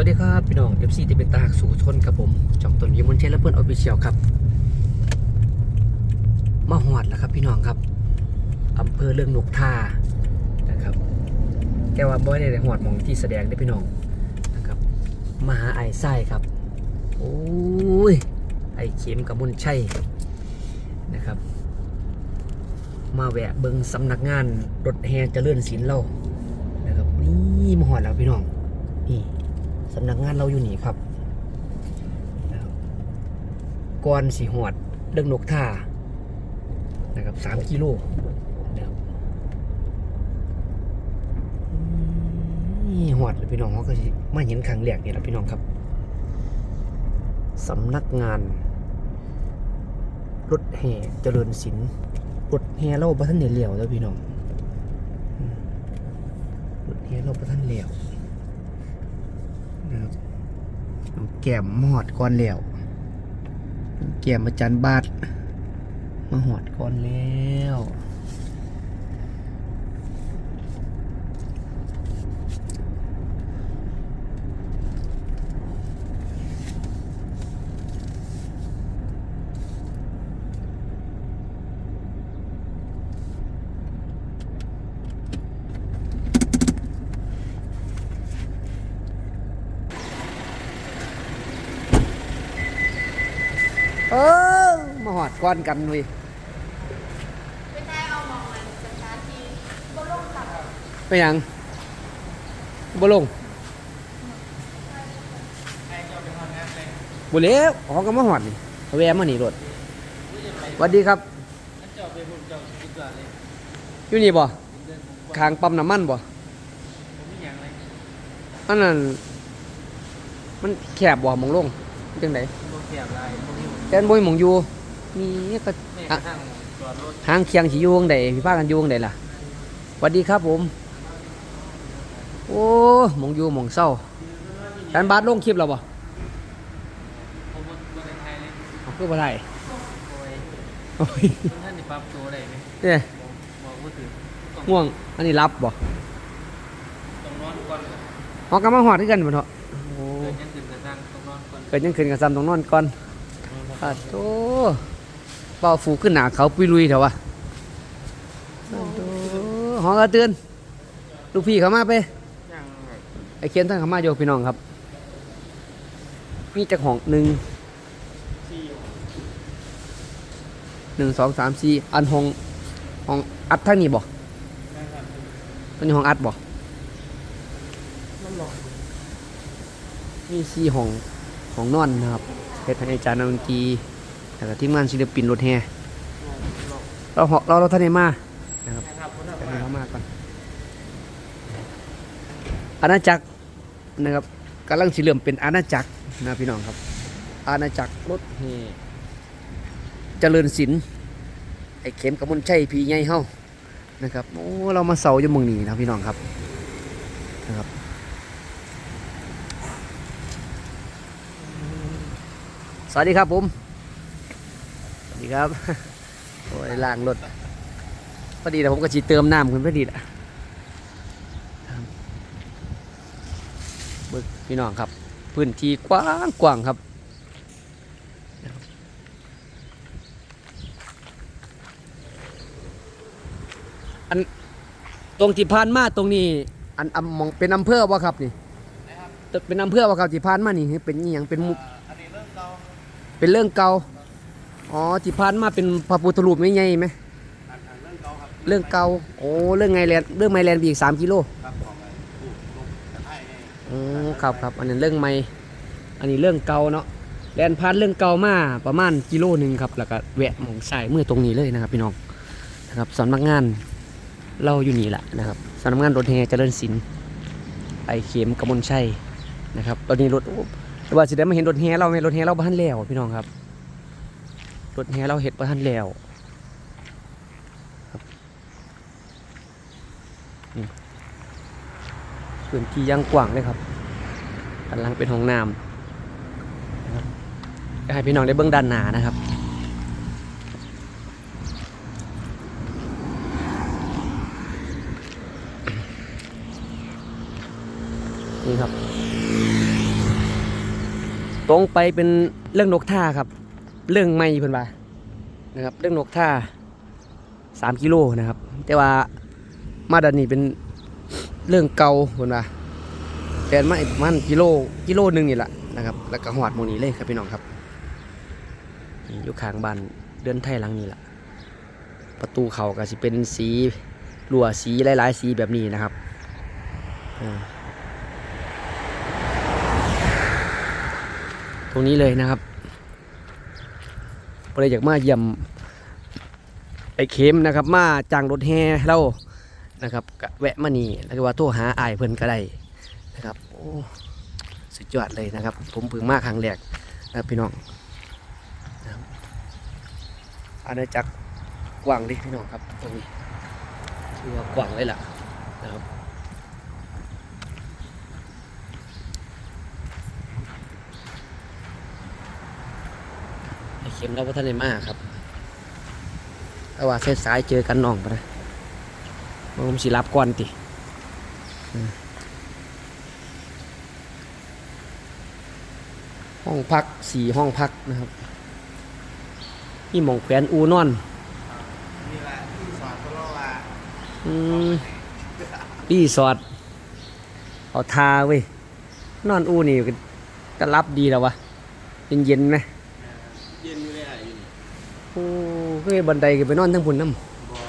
วัสดีครับ พี่น้อง FC ที่เป็นตาหักสู่ชนครับผมจองตนยิมมนเชนและเพื่อนออฟฟิเชียลครับ มาหอดแล้วครับพี่น้องครับอำเภอเรื่องนกทานะครับ แต่ว่าบ่ได้หอดมองที่แสดงได้พี่น้องนะครับมหาไอ้ไส้ครับ โอ้ยไอ้เข็มกับมุนชัยนะครับ มาแวะเบิงสำนักงานรถแห่เจริญศิลป์เรานะครับนี่มาหอดแล้วพี่น้องนี่ สำนักงานเราอยู่นี่ครับนะครับก่อนสีหอดเรื่องนกท่านะครับสามกิโลนะครับนี่หอดเลยพี่น้องเขาก็สิมาเห็นครั้งแรกนี่แหละพี่น้องครับสำนักงานรถแห่เจริญศิลป์รถแห่เราบัท่านเนเหลียวแล้วพี่น้องรถแห่เราบัท่านเหลียว แก้มมาหอดก่อนแล้วแก้มอาจารย์บาทมาหอดก่อนแล้ว ออมาหอดก่อนกันเว้ยไม่ได้เอามองมันสถานที่ก็ลงต่ำไปยังบ่ลงบ่เลี้วออก็มาหอดนี่แวะมานี่รถสวัสดีครับอยู่นี่บ่คางปั๊มน้ำมันบ่อันนั้นมันแคบบ่มองลงมันจังไดแต่อันบ่มีหมองอยู่นี่ก็อะหางเคียงสิอยู่จังไดพี่พากันอยู่จังไดล่ะสวัสดีครับผม โอ้หมองอยู่หมองเศร้าการบาสลงคลิปแล้วบ่เอาคือบ่ได้โอ้ยท่านนี่ปรับตัวได้ไหมเนี่ยบอกว่าถือต้องง่วงอันนี้รับบ่ต้องนอนก่อนฮอกกันมาหอดด้วยกันบ่เถาะโอ้เกิดยังตื่นกระซังต้องนอนก่อนเกิดยังขึ้นกับซ้ำต้องนอนก่อน อาโตเป่าฟูขึ้นหนาเขาปุยลุยเถอะวะอาโตหอกระเตือนลูกพี่เขามาไปยังไงไอเคียนท่านเขามาโยกพี่น้องครับมีจักห้องหนึ่งที่อยู่หนึ่งสองสามสี่อันห้องห้องอัดทั้งนี้บ่ได้ครับตัวนี้ห้องอัดบ่มันหลอกมีสี่ห้องห้องนอนนะครับเฮ็ดให้อาจารย์นักดนตรีแล้วก็ทีมงานศิลปินรถแห่เราเหาะเราเราท่านได้มานะครับนะครับคนแต่ทำให้มาเขามาก่อนอาณาจักรนะครับกำลังสิเริ่มเป็นอาณาจักรนะพี่น้องครับ อาณาจักรรถแห่เจริญศิลป์ไอ้เข็มกำมลชัยพี่ใหญ่เฮานะครับโอ้เรามาเสาอยู่เมืองนี้นะพี่น้องครับนะครับ วัสดีครับผม สวัสดีครับ โอ้ยล้างรถพอดีแต่ผมก็จีเติมน้ำคุณพอดีแหละครับเบิกพี่น้องครับ พื้นที่กว้างกว้างครับอันตรงที่พานมาตรงนี้ อันอำมองเป็นอำเภอวะครับนี่เป็นอำเภอวะครับที่พานมานี่เป็นอหย่างเป็นหมู่อันนี้เริ่มเก่า เป็นเรื่องเก่าอ๋อที่ผ่านมาเป็นพระพุทธรูปไม่ใหญ่ไหมเรื่องเก่าโอ้เรื่องไงแลนเรื่องไมแลนอีกสามกิโลครับของอะไรลูกลูกกระไทยไงอ๋อครับครับอันนั้นเรื่องไมอันนี้เรื่องเก่าเนาะแลนด์ผ่านเรื่องเก่ามาประมาณกิโลหนึ่งครับแล้วก็แวะมองสายมือตรงนี้เลยนะครับพี่น้องนะครับสำนักงานเราอยู่นี่แหละนะครับสำนักงานรถแห่เจริญศิลป์ไอเข็มกมลชัยนะครับตอนนี้รถ โอ้ว่าสิได้มาเห็นรถแห่เราไหมรถแห่เราบ้านแล้วพี่น้องครับรถแห่เราเห็ดบ้านแล้วพื้นที่ยังกว้างเลยครับกำลังเป็นห้องน้ำให้พี่น้องได้เบื้องด้านหนานะครับนี่ครับ ตรงไปเป็นเรื่องนกท่าครับ เรื่องไม่เพิ่นว่านะครับ เรื่องนกท่าสามกิโลนะครับ แต่ว่ามาดันนี้เป็นเรื่องเก่าเพิ่นว่าแปลนมาอีกประมันกิโลกิโลหนึงนี่แหละนะครับ แล้วก็หอดหมนี้เลยครับพี่น้องครับอยู่ข้างบ้านเดือนไทยหลังนี้แหละประตูเขาก็สิเป็นสีรั่วสีหลายๆ สีแบบนี้นะครับอ่า ตรงนี้เลยนะครับก็เลยอยากมาเยี่ยมไอ้เข็มนะครับ มาจ้างรถแห่เรานะครับกะแวะมานี่แล้วก็ว่าโทรหาอายเพิ่นก็ได้นะครับโอ้สุดยอดเลยนะครับ ผมเพิ่งมาครั้งแรกนะพี่น้องนะอาณาจักรกว้างดิพี่น้องครับตรงนี้ถือว่ากว้างเลยล่ะนะครับ เข็มเราพัฒนมาครับแต่ว่าเส้นสายเจอกันน้องปะนะผมสิรับก่อนติห้องพักสี่ห้องพักนะครับนี่หมองแขวนอูนอนนี่แหละที่สอนเขาเล่าว่าอืมรีสอด เอาทาเว้ย นอนอูนี่ก็รับดีแล้ววะ เย็นๆไหม เย็นอยู่เลยอะอยู่นี่ โอ้เฮ้ยบันไดก็ไปนอนทั้งพุ่นน้ำบอ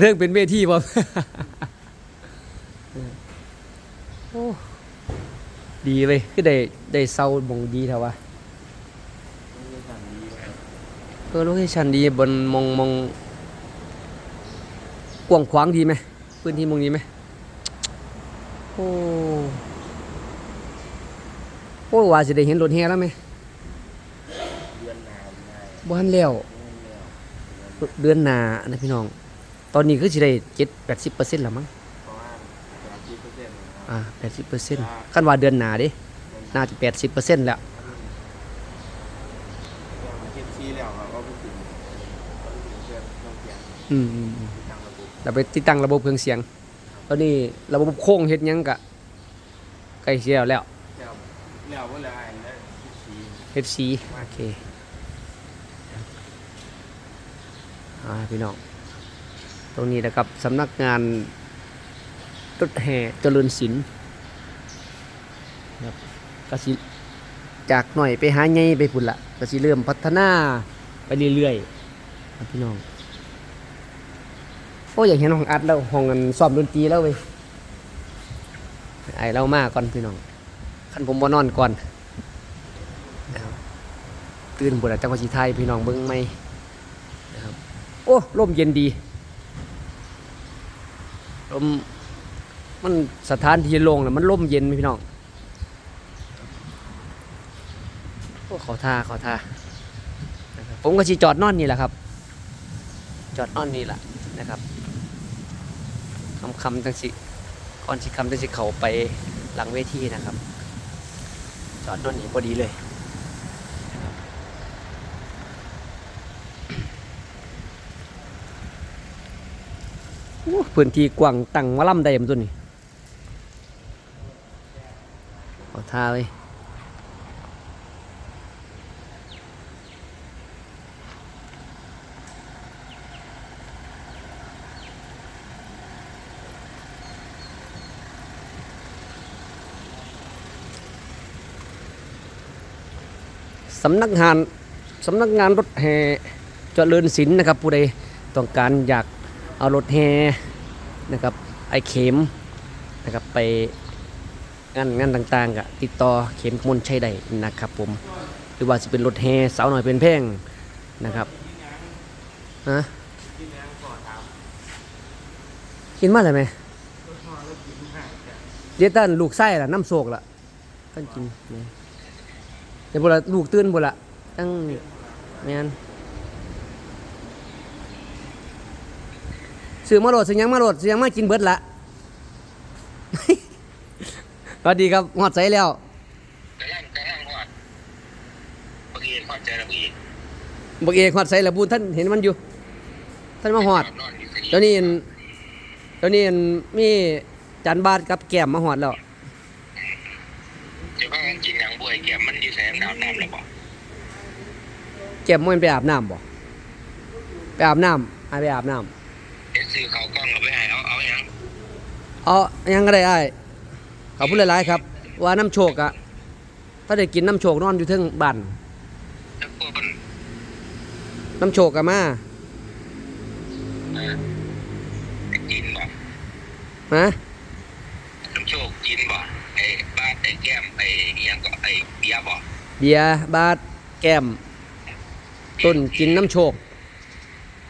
เรื่องเป็นเวทีบ่โอ้ดีเว้ยคือได้ได้เซาบงดีเถอะวะต้องเรียนสั่งดีเลยเออโลเคชั่นดีบนมองมองกว้างขวางดีไหมพื้นที่มองนี้ไหมโอ้โอ้ว่าจะได้เห็นรถแห่แล้วไหม เดือนหนาวไง บ้านแล้วเดือนเดียวเดือนหน้านะพี่น้อง ตอนนี้คือสิได้เจ็ดแปดสิบเปอร์เซ็นต์ละมั้งเพราะว่าสามสิบเปอร์เซ็นต์นะครับอ่าแปดสิบเปอร์เซ็นต์คันว่าเดือนหน้าเดิน่าจะแปดสิบเปอร์เซ็นต์แล้วเก็บซีแล้วเราก็ไปถึงก็ไปถึงเพื่อนต้องเขียนอืมอืมอืมที่ตั้งระบบเราไปติดตั้งระบบเครื่องเสียง ตอนนี้ระบบโค้งเฮ็ดหยังกะใกล้เสียแล้วแล้วแล้วว่าแล้วไอ้แล้วที่ซีเฮ็ดสีโอเคอ่า พี่น้องตรงนี้นะครับสำนักงานรถแห่เจริญศิลป์ครับกสิจากหน่อยไปหาใหญ่ไปพุ่นละกสิเริ่มพัฒนาไปเรื่อยๆครับพี่น้องโอ้อยากเห็นห้องอัดแล้วห้องกันซ้อมดนตรีแล้วเว้ยไอเรามาก่อนพี่น้องคันผมบ่นอนก่อนนะครับตื่นบุญจังหวัดสีไทยพี่น้องเบิ้งไหม โอ้ลมเย็นดีลมมันสถานที่โล่งนะมันลมเย็นไหมพี่น้องโอ้ขอท่าขอท่าผมก็ชีจอดนอนนี่แหละครับ จอดนอนนี่แหละนะครับคำคำจังสิก่อนสิคำจังสิเขาไปหลังเวทีนะครับ จอดนอนนี่พอดีเลยนะครับโอ้ พื้นที่กว้างตั้งมาล่ำได้ยมนตัวนี้ขอท่าเลยสำนักงานสำนักงานรถแห่เจริญศิลป์นะครับผู้ใดต้องการอยาก เอารถแห่นะครับไอเข็มนะครับไปงานงานต่างๆก็ติดต่อเข็มมนใชัยได้นะครับผมหรือว่าจะเป็นรถแห่สาวหน่อยเป็นแพ่งนะครับฮะกินมาเลยไหมำรถมอนมากจ้ะเดี๋ยวตันลูกไส้ละน้ำโศกละท่านกินเดี๋ยวบุละลูกตื่นบุละตั้งแมน ซื้อมาโหลดซื้อหยังมาโหลดซื้อหยังมากินเบิดละสวัสดีครับหอดใสแล้วกำลังกำลังหอดบางทีหอดใจแล้วบางทีบอกเอกหอดใสแล้วบูนท่านเห็นมันอยู่ ท่านมาหอดนอนอยู่ก็ดีเดี๋ยวนี้อันเดี๋ยวนี้อันมีจานบาทกับแก้มมาหอดแล้วมันกินหยังบ่อยแก้มมันอยู่ใส่น้ำน้ำแล้วบ่เก็บมันไปอาบน้ำบ่ไปอาบน้ำไอ้ายไปอาบน้ำเฮ็ด ซื้อเขาวกล้องเอาไปให้เอาเอาหยังเอายังก็ได้ไอ้ายขอบคุณหลายๆครับ ว่าน้ำโชกอะถ้าได้กินน้ำโชกนอนอยู่เทึงบ้านจักพวกมันน้ำโชกอะมาเออกินบ่ฮะน้ำโชคกินบ่ไอ้บ้านไอ้แก้มไอ้อิหยังก็ไอ้เบียร์บ่เบียร์บาดแก้มต้นกินน้ำโชก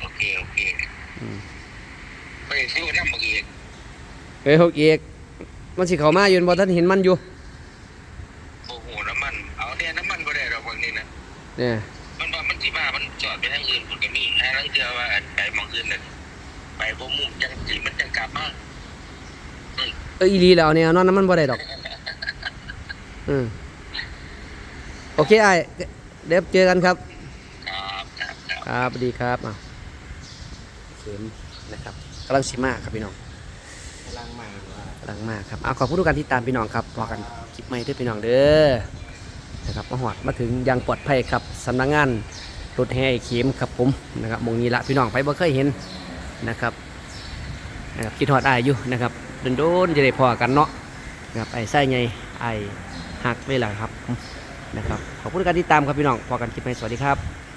โอเคโอเค อืม ไปซื้อน้ำบักอีก เฮ้ ยหกเอกมันสิเข้ามาอยู่บ่ท่านเห็นมันอยู่โอ้โหน้ำมัน เอาเนี่ยน้ำมันบ่ได้ดอกบางนี้นะเนี่ยมันว่ามันสิมามันจอดไปทางอื่นมันก็มีอันนั้นเทื่อว่าไปหมองอื่นน่ะไปบ่มุ่งจังสิมันจังกลับมาเอออีหลีแล้วเนี่ยนอนน้ำมันบ่ได้ดอกอืมโอเคไอ้ายเดี๋ยวเจอกันครับครับ ครับครับครับสวัสดีครับอะเข็มนะครับกำลังชิมาครับพี่น้องกำ ลังมาว่ากลังมากครับเอาขอบคุณทุกการที่ตามพี่น้องครับพอกันคลิปใหม่ด้วยพี่น้องเด้อนะครับมาหอดมาถึงยังปลอดภัยครับสำนักงานรถแห่เข็มครับผมนะครับมงนี้ละพี่น้องไปบ่เคยเห็นนะครับนะครับคิดฮอดอายอยู่นะครับโดนๆจะได้พอกันเนาะนะครับไอ้ไส้ไงไอ้หักเลยล่ะครับนะครับขอบคุณทุกการที่ตามครับพี่น้องพอกันคลิปใหม่สวัสดีครับ